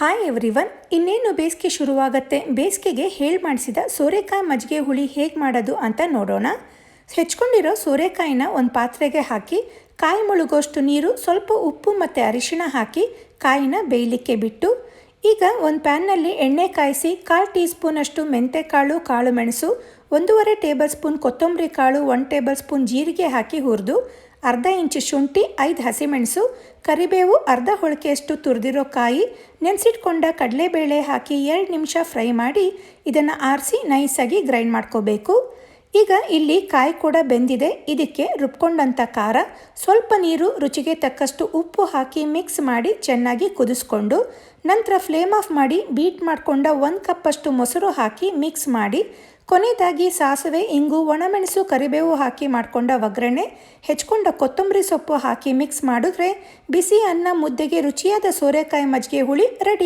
Hi everyone ಇನ್ನೇನು ಬೇಸಿಗೆ ಶುರುವಾಗುತ್ತೆ? ಬೇಸಿಗೆಗೆ ಹೇಳಿ ಮಾಡಿಸಿದ ಸೋರೆಕಾಯಿ ಮಜ್ಜಿಗೆ ಹುಳಿ ಹೇಗೆ ಮಾಡೋದು ಅಂತ ನೋಡೋಣ. ಹೆಚ್ಕೊಂಡಿರೋ ಸೋರೆಕಾಯಿನ ಒಂದು ಪಾತ್ರೆಗೆ ಹಾಕಿ, ಕಾಯಿ ಮುಳುಗೋಷ್ಟು ನೀರು, ಸ್ವಲ್ಪ ಉಪ್ಪು ಮತ್ತು ಅರಿಶಿಣ ಹಾಕಿ ಕಾಯಿನ ಬೇಯಲಿಕ್ಕೆ ಬಿಟ್ಟು, ಈಗ ಒಂದು ಪ್ಯಾನ್ನಲ್ಲಿ ಎಣ್ಣೆ ಕಾಯಿಸಿ ಕಾಲು ಟೀ ಸ್ಪೂನಷ್ಟು ಮೆಂತೆಕಾಳು, ಕಾಳು ಮೆಣಸು, ಒಂದೂವರೆ ಟೇಬಲ್ ಸ್ಪೂನ್ ಕೊತ್ತಂಬರಿ ಕಾಳು ಒನ್ ಟೇಬಲ್ ಸ್ಪೂನ್ ಜೀರಿಗೆ ಹಾಕಿ ಹುರಿದು ಅರ್ಧ ಇಂಚು ಶುಂಠಿ, ಐದು ಹಸಿಮೆಣಸು, ಕರಿಬೇವು, ಅರ್ಧ ಹೊಳಕೆಯಷ್ಟು ತುರಿದಿರೋ ಕಾಯಿ, ನೆನೆಸಿಟ್ಕೊಂಡ ಕಡಲೆಬೇಳೆ ಹಾಕಿ ಎರಡು ನಿಮಿಷ ಫ್ರೈ ಮಾಡಿ ಇದನ್ನು ಆರಿಸಿ ನೈಸಾಗಿ ಗ್ರೈಂಡ್ ಮಾಡ್ಕೋಬೇಕು. ಈಗ ಇಲ್ಲಿ ಕಾಯಿ ಕೂಡ ಬೆಂದಿದೆ. ಇದಕ್ಕೆ ರುಬ್ಕೊಂಡಂಥ ಖಾರ, ಸ್ವಲ್ಪ ನೀರು, ರುಚಿಗೆ ತಕ್ಕಷ್ಟು ಉಪ್ಪು ಹಾಕಿ ಮಿಕ್ಸ್ ಮಾಡಿ ಚೆನ್ನಾಗಿ ಕುದಿಸ್ಕೊಂಡು, ನಂತರ ಫ್ಲೇಮ್ ಆಫ್ ಮಾಡಿ ಬೀಟ್ ಮಾಡಿಕೊಂಡ ಒಂದು ಕಪ್ಪಷ್ಟು ಮೊಸರು ಹಾಕಿ ಮಿಕ್ಸ್ ಮಾಡಿ ಕೊನೆಯದಾಗಿ ಸಾಸಿವೆ, ಇಂಗು, ಒಣಮೆಣಸು, ಕರಿಬೇವು ಹಾಕಿ ಮಾಡಿಕೊಂಡ ಒಗ್ಗರಣೆ, ಹೆಚ್ಕೊಂಡ ಕೊತ್ತಂಬರಿ ಸೊಪ್ಪು ಹಾಕಿ ಮಿಕ್ಸ್ ಮಾಡಿದ್ರೆ ಬಿಸಿ ಅನ್ನ ಮುದ್ದೆಗೆ ರುಚಿಯಾದ ಸೋರೆಕಾಯಿ ಮಜ್ಜಿಗೆ ಹುಳಿ ರೆಡಿ.